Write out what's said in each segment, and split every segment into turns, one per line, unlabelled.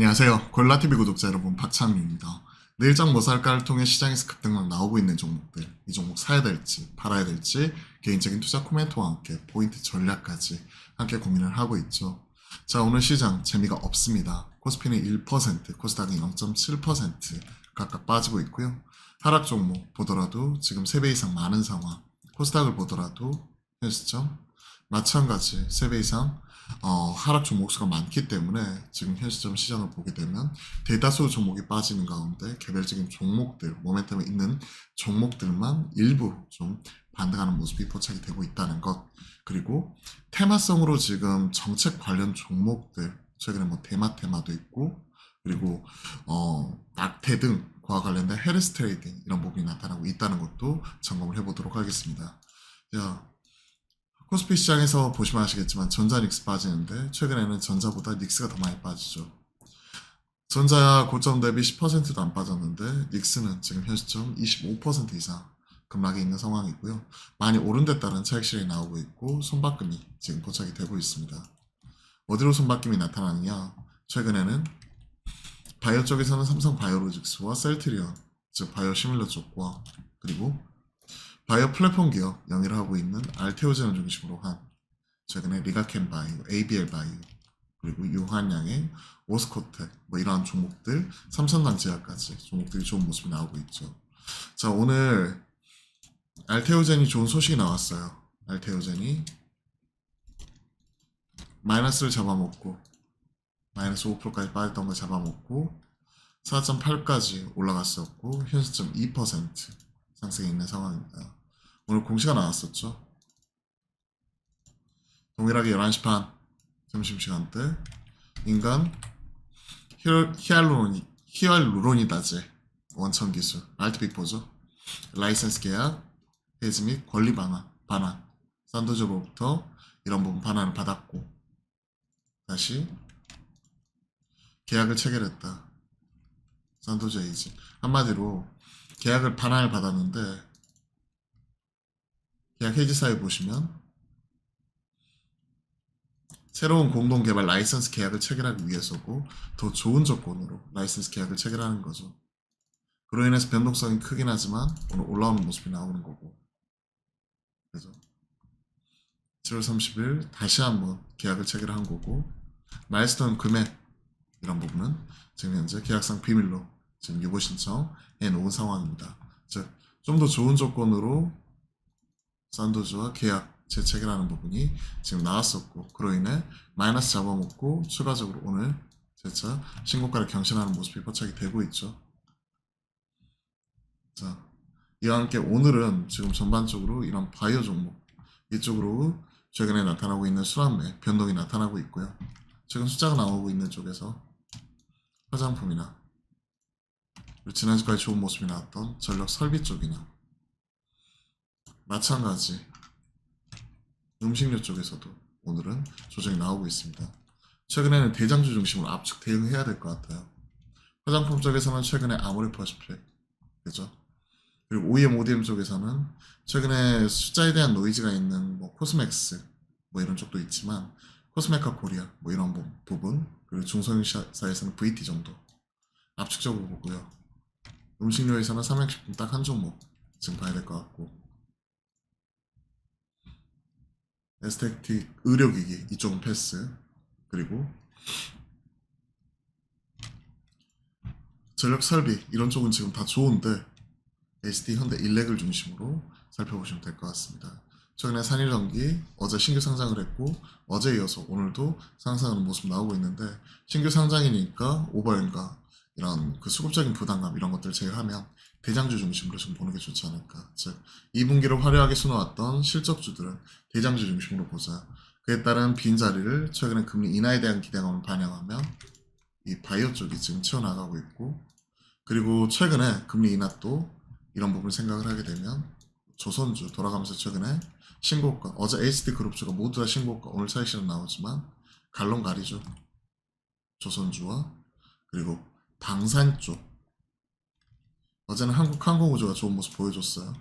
안녕하세요. 골라TV 구독자 여러분 박창민입니다. 내일장 뭐 살까를 통해 시장에서 급등락 나오고 있는 종목들, 이 종목 사야 될지 팔아야 될지 개인적인 투자 코멘트와 함께 포인트 전략까지 함께 고민을 하고 있죠. 자 오늘 시장 재미가 없습니다. 코스피는 1%, 코스닥은 0.7% 각각 빠지고 있고요. 하락 종목 보더라도 지금 3배 이상 많은 상황, 코스닥을 보더라도 현 시점 마찬가지 3배 이상 어, 하락 종목 수가 많기 때문에 지금 현 시점 시장을 보게 되면 대다수 종목이 빠지는 가운데 개별적인 종목들, 모멘텀이 있는 종목들만 일부 좀 반등하는 모습이 포착이 되고 있다는 것. 그리고 테마성으로 지금 정책 관련 종목들, 최근에 뭐 대마 테마도 있고, 그리고 어, 낙태 등과 관련된 헬스 트레이딩 이런 부분이 나타나고 있다는 것도 점검을 해보도록 하겠습니다. 자, 코스피 시장에서 보시면 아시겠지만 전자 닉스 빠지는데 최근에는 전자보다 닉스가 더 많이 빠지죠. 전자야 고점 대비 10%도 안 빠졌는데 닉스는 지금 현 시점 25% 이상 급락이 있는 상황이고요. 많이 오른 데 따른 차익 실현이 나오고 있고 손바꿈이 지금 포착이 되고 있습니다. 어디로 손바꿈이 나타나느냐? 최근에는 바이오 쪽에서는 삼성 바이오로직스와 셀트리온, 즉 바이오 시밀러 쪽과 그리고 바이오 플랫폼 기업 영위를 하고 있는 알테오젠을 중심으로 한 최근에 리가켄 바이오, ABL 바이오 그리고 유한양의 오스코텍 뭐 이러한 종목들 삼성강 제약까지 종목들이 좋은 모습이 나오고 있죠. 자 오늘 알테오젠이 좋은 소식이 나왔어요. 알테오젠이 마이너스를 잡아먹고 마이너스 5%까지 빠졌던 걸 잡아먹고 4.8까지 올라갔었고 현 시점 2% 상승해 있는 상황입니다. 오늘 공시가 나왔었죠. 동일하게 11시 반 점심시간 때 인간 히알루로니, 히알루로니다제. 원천 기술. 알트빅보죠. 라이센스 계약 해지 및 권리 반환, 반환. 산도저로부터 이런 부분 반환을 받았고. 다시. 계약을 체결했다. 산도저 에이지 한마디로 계약을 반환을 받았는데 계약 해지사에 보시면 새로운 공동 개발 라이선스 계약을 체결하기 위해서고 더 좋은 조건으로 라이선스 계약을 체결하는 거죠. 그로 인해서 변동성이 크긴 하지만 오늘 올라오는 모습이 나오는 거고. 그죠? 7월 30일 다시 한번 계약을 체결한 거고 마일스톤 금액 이런 부분은 지금 현재 계약상 비밀로 지금 유보 신청해 놓은 상황입니다. 즉, 좀 더 좋은 조건으로 산도즈와 계약 재체결하는 부분이 지금 나왔었고 그로 인해 마이너스 잡아먹고 추가적으로 오늘 재차 신고가를 경신하는 모습이 포착이 되고 있죠. 자, 이와 함께 오늘은 지금 전반적으로 이런 바이오 종목 이쪽으로 최근에 나타나고 있는 수란매 변동이 나타나고 있고요. 최근 숫자가 나오고 있는 쪽에서 화장품이나 지난주까지 좋은 모습이 나왔던 전력 설비 쪽이나 마찬가지 음식료 쪽에서도 오늘은 조정이 나오고 있습니다. 최근에는 대장주 중심으로 압축 대응해야 될 것 같아요. 화장품 쪽에서는 최근에 아모레퍼시픽 그죠? 그리고 OEM, ODM 쪽에서는 최근에 숫자에 대한 노이즈가 있는 뭐 코스맥스 뭐 이런 쪽도 있지만 코스메카 코리아 뭐 이런 부- 부분 그리고 중소형사에서는 VT 정도 압축적으로 보고요. 음식료에서는 삼양식품 딱 한 종목 지금 봐야 될 것 같고 에스테틱 의료기기 이쪽은 패스 그리고 전력 설비 이런 쪽은 지금 다 좋은데 SD 현대 일렉을 중심으로 살펴보시면 될 것 같습니다. 최근에 산일전기 어제 신규 상장을 했고 어제 이어서 오늘도 상승하는 모습 나오고 있는데 신규 상장이니까 오버연가 이런 그 수급적인 부담감 이런 것들 제외하면 대장주 중심으로 좀 보는 게 좋지 않을까. 즉 2분기를 화려하게 수놓았던 실적주들은 대장주 중심으로 보자. 그에 따른 빈 자리를 최근에 금리 인하에 대한 기대감을 반영하며 이 바이오 쪽이 지금 채워나가고 있고 그리고 최근에 금리 인하 또 이런 부분 생각을 하게 되면 조선주 돌아가면서 최근에 신고가 어제 HD 그룹주가 모두 다 신고가 오늘 차익실은 나오지만 갈론 가리죠 조선주와 그리고 방산 쪽 어제는 한국 항공우주가 좋은 모습 보여줬어요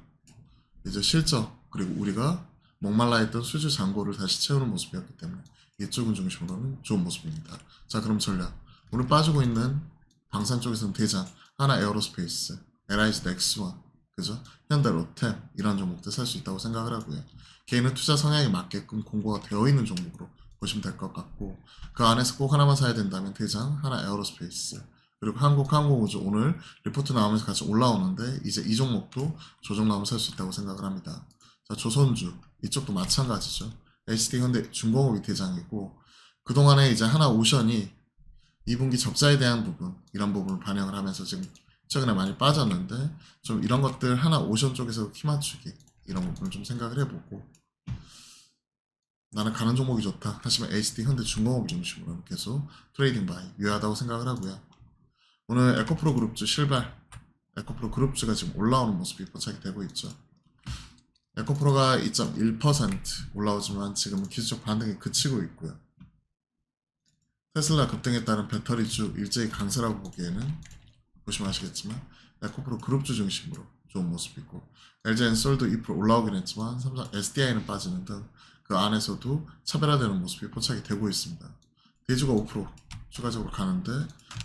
이제 실적 그리고 우리가 목말라 했던 수주 잔고를 다시 채우는 모습이었기 때문에 이쪽은 중심으로는 좋은 모습입니다 자 그럼 전략 오늘 빠지고 있는 방산 쪽에서는 대장, 하나 에어로스페이스, LIG 넥스원, 그죠? 현대 로템 이런 종목들 살 수 있다고 생각을 하고요. 개인의 투자 성향에 맞게끔 공고가 되어 있는 종목으로 보시면 될 것 같고 그 안에서 꼭 하나만 사야 된다면 대장, 하나 에어로스페이스 그리고 한국 항공우주 오늘 리포트 나오면서 같이 올라오는데 이제 이 종목도 조정 나오면 살수 있다고 생각을 합니다. 자 조선주 이쪽도 마찬가지죠. HD 현대 중공업이 대장이고 그동안에 이제 하나 오션이 2분기 적자에 대한 부분 이런 부분을 반영을 하면서 지금 최근에 많이 빠졌는데 좀 이런 것들 하나 오션 쪽에서 키 맞추기 이런 부분을 좀 생각을 해보고 나는 가는 종목이 좋다 하시면 HD 현대 중공업 중심으로 계속 트레이딩 바이 유효하다고 생각을 하고요 오늘 에코프로 그룹주 실발 에코프로 그룹주가 지금 올라오는 모습이 포착이 되고 있죠. 에코프로가 2.1% 올라오지만 지금은 기술적 반등이 그치고 있고요. 테슬라 급등에 따른 배터리주 일제히 강세라고 보기에는 보시면 아시겠지만 에코프로 그룹주 중심으로 좋은 모습이고 LG엔솔도 2% 올라오긴 했지만 삼성 SDI는 빠지는 등 그 안에서도 차별화되는 모습이 포착이 되고 있습니다. 대주가 5% 추가적으로 가는데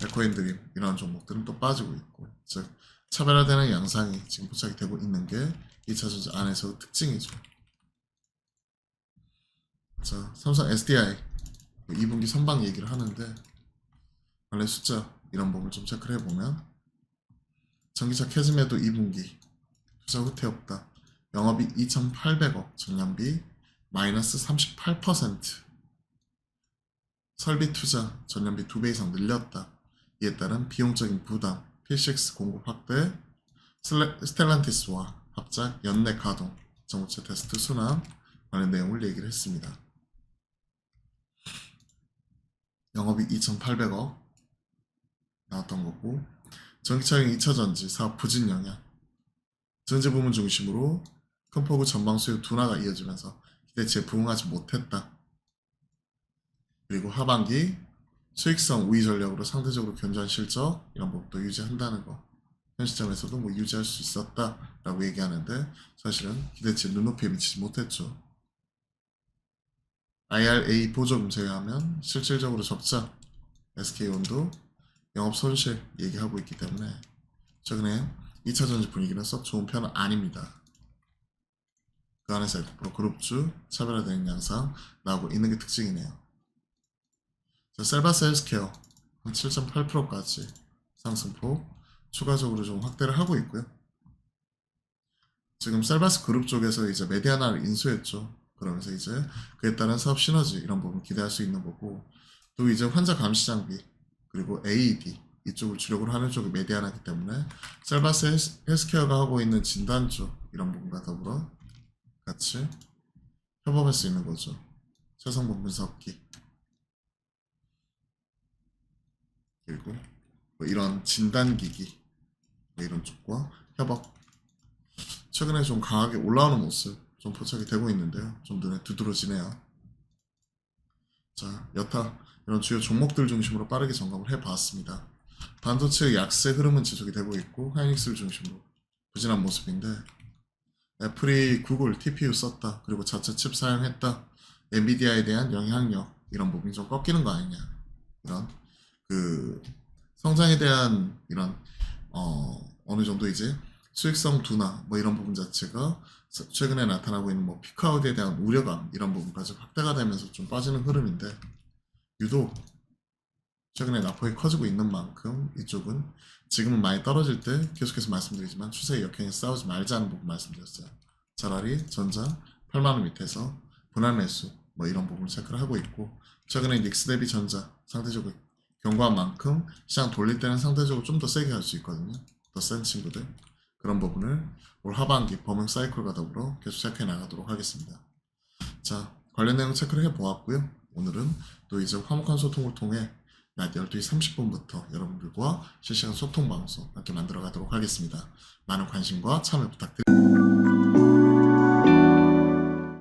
에코앤드림 이런 종목들은 또 빠지고 있고 즉 차별화되는 양상이 지금 포착이 되고 있는 게 2차 전지 안에서 특징이죠. 자 삼성 SDI 2분기 선방 얘기를 하는데 관련 숫자 이런 부분을 좀 체크를 해보면 전기차 캐즘에도 2분기 투자 후퇴 없다. 영업이 2,800억, 전년비 마이너스 38%. 설비 투자 전년비 2배 이상 늘렸다. 이에 따른 비용적인 부담, PCX 공급 확대, 슬레- 스텔란티스와 합작 연내 가동, 전고체 테스트 순환 관련 내용을 얘기를 했습니다. 영업이 2,800억 나왔던 거고 전기차용 2차전지 사업 부진 영향 전지 부문 중심으로 큰 폭의 전방 수요 둔화가 이어지면서 기대치에 부응하지 못했다. 그리고 하반기 수익성 우위 전략으로 상대적으로 견조한 실적 이런 부분도 유지한다는 거. 현 시점에서도 뭐 유지할 수 있었다라고 얘기하는데 사실은 기대치에 눈높이에 미치지 못했죠. IRA 보조금 제외하면 실질적으로 적자 SK온도 영업 손실 얘기하고 있기 때문에 최근에 2차 전지 분위기는 썩 좋은 편은 아닙니다. 그 안에서 에코프로 그룹주 차별화되는 양상 나오고 있는 게 특징이네요. 자, 셀바스 헬스케어 한 7.8%까지 상승폭 추가적으로 좀 확대를 하고 있고요. 지금 셀바스 그룹 쪽에서 이제 메디아나를 인수했죠. 그러면서 이제 그에 따른 사업 시너지 이런 부분 기대할 수 있는 거고 또 이제 환자 감시 장비 그리고 AED 이쪽을 주력으로 하는 쪽이 메디아나기 때문에 셀바스 헬스- 헬스케어가 하고 있는 진단 쪽 이런 부분과 더불어 같이 협업할 수 있는 거죠. 최성분 분석기 그리고 뭐 이런 진단기기 뭐 이런 쪽과 협업 최근에 좀 강하게 올라오는 모습 좀 포착이 되고 있는데요. 좀 눈에 두드러지네요. 자, 여타 이런 주요 종목들 중심으로 빠르게 점검을 해봤습니다. 반도체의 약세 흐름은 지속이 되고 있고 하이닉스를 중심으로 부진한 모습인데 애플이 구글 TPU 썼다 그리고 자체 칩 사용했다 엔비디아에 대한 영향력 이런 부분이 좀 꺾이는 거 아니냐 이런 그 성장에 대한 이런 어 어느 정도 이제 수익성 둔화 뭐 이런 부분 자체가 서- 최근에 나타나고 있는 뭐 피크아웃에 대한 우려감 이런 부분까지 확대가 되면서 좀 빠지는 흐름인데 유독 최근에 낙폭이 커지고 있는 만큼 이쪽은 지금은 많이 떨어질 때 계속해서 말씀드리지만 추세의 역행에 싸우지 말자는 부분 말씀드렸어요. 차라리 전자 8만원 밑에서 분할 매수 뭐 이런 부분을 체크를 하고 있고 최근에 닉스 대비 전자 상대적으로 견고한 만큼 시장 돌릴 때는 상대적으로 좀 더 세게 할 수 있거든요. 더 센 친구들 그런 부분을 올 하반기 범행 사이클과 더불어 계속 체크해 나가도록 하겠습니다. 자 관련 내용 체크를 해보았고요. 오늘은 또 이제 화목한 소통을 통해 낮 12시 30분부터 여러분들과 실시간 소통 방송 함께 만들어 가도록 하겠습니다. 많은 관심과 참여 부탁드립니다.